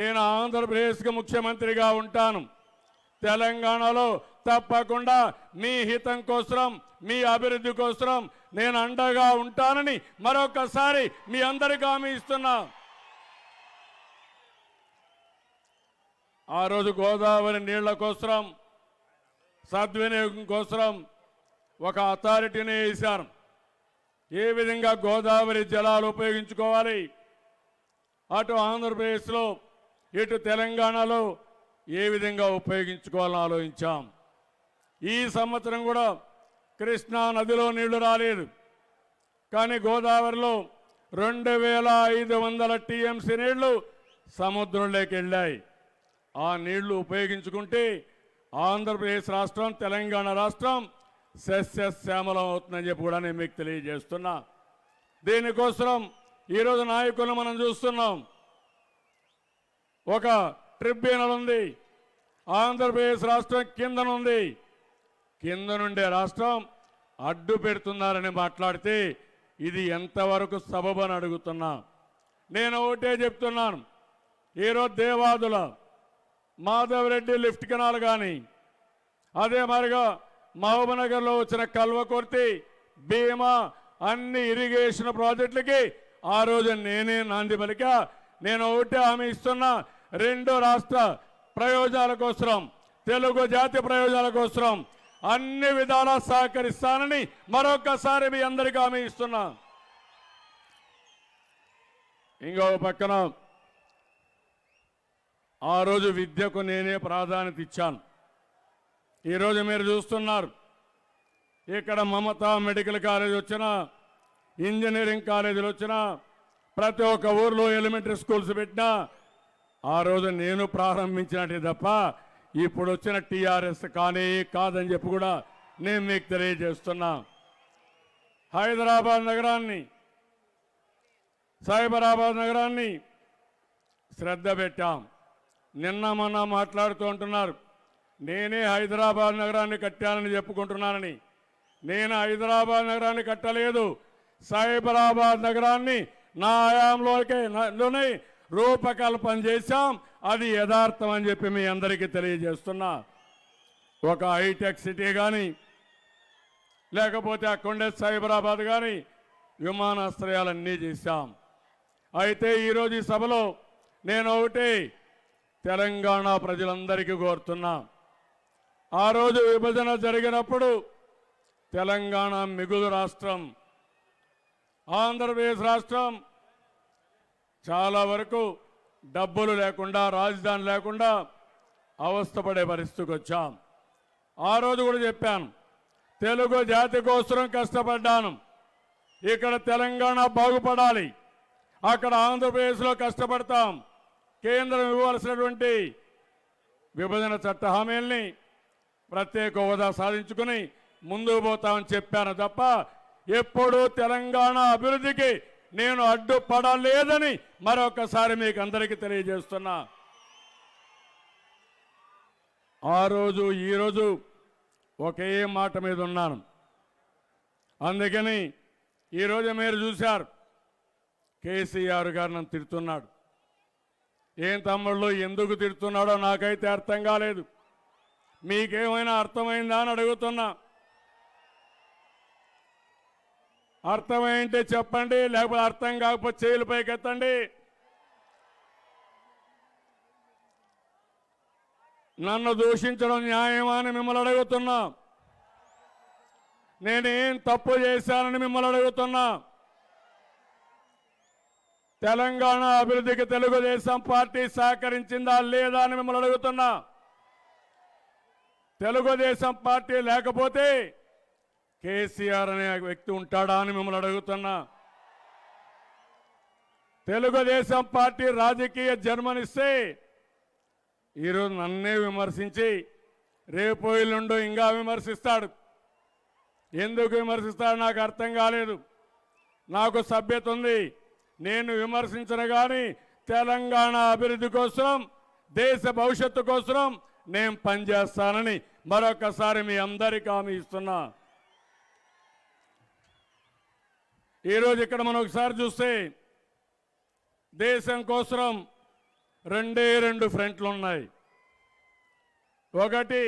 నేను ఆంధ్రప్రదేశ్కి ముఖ్యమంత్రిగా ఉంటాను. తెలంగాణలో తప్పకుండా మీ హితం కోసం మీ అభివృద్ధి కోసం నేను అండగా ఉంటానని మరొకసారి మీ అందరికీ హామీ ఇస్తున్నా. ఆ రోజు గోదావరి నీళ్ళ కోసం సద్వినియోగం కోసం ఒక అథారిటీని వేశారు. ఏ విధంగా గోదావరి జలాలు ఉపయోగించుకోవాలి? అటు ఆంధ్రప్రదేశ్లో ఇటు తెలంగాణలో ఏ విధంగా ఉపయోగించుకోవాలని ఆలోచించాం. ఈ సంవత్సరం కూడా కృష్ణా నదిలో నీళ్ళు రాలేదు. కానీ గోదావరిలో రెండు వేల ఐదు వందల టీఎంసీ నీళ్ళు సముద్రంలోకి వెళ్ళాయి. ఆ నీళ్ళు ఉపయోగించుకుంటే ఆంధ్రప్రదేశ్ రాష్ట్రం తెలంగాణ రాష్ట్రం సస్యశ్యామలం అవుతుందని చెప్పి కూడా నేను మీకు తెలియజేస్తున్నా. దీనికోసం ఈరోజు నాయకులను మనం చూస్తున్నాం. ఒక ట్రిబ్యునల్ ఉంది ఆంధ్రప్రదేశ్ రాష్ట్రం కిందనుంది. కింద నుండే రాష్ట్రం అడ్డు పెడుతున్నారని మాట్లాడితే ఇది ఎంతవరకు సబబని అడుగుతున్నా. నేను ఒకటే చెప్తున్నాను. ఈరోజు దేవాదుల మాధవరెడ్డి లిఫ్ట్ కెనాల్ కానీ అదే మరిగా మహబూబ్నగర్లో వచ్చిన కల్వకుర్తి భీమా అన్ని ఇరిగేషన్ ప్రాజెక్టులకి ఆ రోజు నేనే నాంది పలిక నేను ఒకటే హామీ ఇస్తున్నా. రెండు రాష్ట్ర ప్రయోజనాల కోసం తెలుగు జాతి ప్రయోజనాల కోసం అన్ని విధాలా సహకరిస్తానని మరొకసారి మీ అందరికీ హామీ ఇస్తున్నా. ఇంకో పక్కన ఆ రోజు విద్యకు నేనే ప్రాధాన్యత ఇచ్చాను. ఈరోజు మీరు చూస్తున్నారు ఇక్కడ మమతా మెడికల్ కాలేజ్ వచ్చినా ఇంజనీరింగ్ కాలేజీలు వచ్చినా ప్రతి ఒక్క ఊర్లో ఎలిమెంటరీ స్కూల్స్ పెట్టినా ఆ రోజు నేను ప్రారంభించినట్టే తప్ప ఇప్పుడు వచ్చిన టీఆర్ఎస్ కానీ కాదని చెప్పి కూడా నేను మీకు తెలియజేస్తున్నా. హైదరాబాద్ నగరాన్ని సైబరాబాద్ నగరాన్ని శ్రద్ధ పెట్టాం. నిన్న మొన్న మాట్లాడుతూ ఉంటున్నారు నేనే హైదరాబాద్ నగరాన్ని కట్టానని చెప్పుకుంటున్నానని. నేను హైదరాబాద్ నగరాన్ని కట్టలేదు సైబరాబాద్ నగరాన్ని నా హయాంలోకే లోనే రూపకల్పన చేశాం అది యథార్థం అని చెప్పి మీ అందరికీ తెలియజేస్తున్నా. ఒక హైటెక్ సిటీ కానీ లేకపోతే అక్కడే సైబరాబాద్ కానీ విమానాశ్రయాలన్నీ చేశాం. అయితే ఈరోజు ఈ సభలో నేను ఒకటి తెలంగాణ ప్రజలందరికీ కోరుతున్నా. ఆ రోజు విభజన జరిగినప్పుడు తెలంగాణ మిగులు రాష్ట్రం ఆంధ్రప్రదేశ్ రాష్ట్రం చాలా వరకు డబ్బులు లేకుండా రాజధాని లేకుండా అవస్థపడే పరిస్థితికి వచ్చాం. ఆ రోజు కూడా చెప్పాను తెలుగు జాతి కోసం కష్టపడ్డాను. ఇక్కడ తెలంగాణ బాగుపడాలి. అక్కడ ఆంధ్రప్రదేశ్లో కష్టపడతాం. కేంద్రం ఇవ్వాల్సినటువంటి విభజన చట్ట హామీల్ని ప్రత్యేక హోదా సాధించుకుని ముందుకు పోతామని చెప్పాను తప్ప ఎప్పుడూ తెలంగాణ అభివృద్ధికి నేను అడ్డుపడలేదని మరొకసారి మీకు అందరికీ తెలియజేస్తున్నా. ఆ రోజు ఈరోజు ఒకే మాట మీద ఉన్నాను. అందుకని ఈరోజు మీరు చూశారు. కేసీఆర్ గారు నన్ను తిడుతున్నాడు. ఏం తమ్ముళ్ళు ఎందుకు తిడుతున్నాడో నాకైతే అర్థం కాలేదు. మీకేమైనా అర్థమైందా అని అడుగుతున్నా. అర్థమైంటే చెప్పండి లేకపోతే అర్థం కాకపోతే చేతులు పైకెత్తండి. నన్ను దూషించడం న్యాయమా అని మిమ్మల్ని అడుగుతున్నా. నేనేం తప్పు చేశానని మిమ్మల్ని అడుగుతున్నా. తెలంగాణ అభివృద్ధికి తెలుగుదేశం పార్టీ సహకరించిందా లేదా అని మిమ్మల్ని అడుగుతున్నా. తెలుగుదేశం పార్టీ లేకపోతే కేసీఆర్ అనే వ్యక్తి ఉంటాడా అని మిమ్మల్ని అడుగుతున్నా. తెలుగుదేశం పార్టీ రాజకీయ జన్మనిస్తే ఈరోజు నన్నే విమర్శించి రేపు ఎల్లుండో ఇంకా విమర్శిస్తాడు. ఎందుకు విమర్శిస్తాడు నాకు అర్థం కాలేదు. నాకు సభ్యత ఉంది. నేను విమర్శించను కానీ తెలంగాణ అభివృద్ధి కోసం దేశ భవిష్యత్తు కోసం నేను పనిచేస్తానని మరొకసారి మీ అందరికీ హామీ ఇస్తున్నా. ఈరోజు ఇక్కడ మనం ఒకసారి చూస్తే దేశం కోసం రెండే రెండు ఫ్రంట్లు ఉన్నాయి. ఒకటి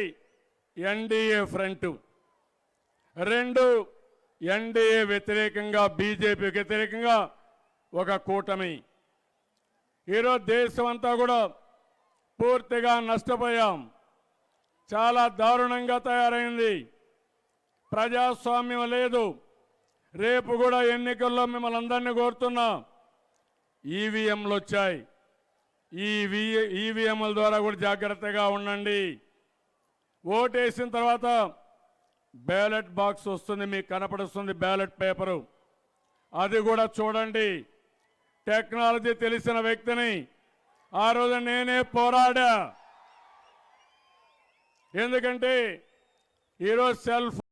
ఎన్డీఏ ఫ్రంట్ రెండు ఎన్డీఏ వ్యతిరేకంగా బీజేపీ వ్యతిరేకంగా ఒక కూటమి. ఈరోజు దేశం అంతా కూడా పూర్తిగా నష్టపోయాం. చాలా దారుణంగా తయారైంది. ప్రజాస్వామ్యం లేదు. రేపు కూడా ఎన్నికల్లో మిమ్మల్ని అందరినీ కోరుతున్నా. ఈవీఎంలు వచ్చాయి. ఈ ఈవీఎంల ద్వారా కూడా జాగ్రత్తగా ఉండండి. ఓటేసిన తర్వాత బ్యాలెట్ బాక్స్ వస్తుంది మీకు కనపడుస్తుంది బ్యాలెట్ పేపరు. అది కూడా చూడండి. టెక్నాలజీ తెలిసిన వ్యక్తిని ఆ రోజు నేనే పోరాడా. ఎందుకంటే ఈరోజు సెల్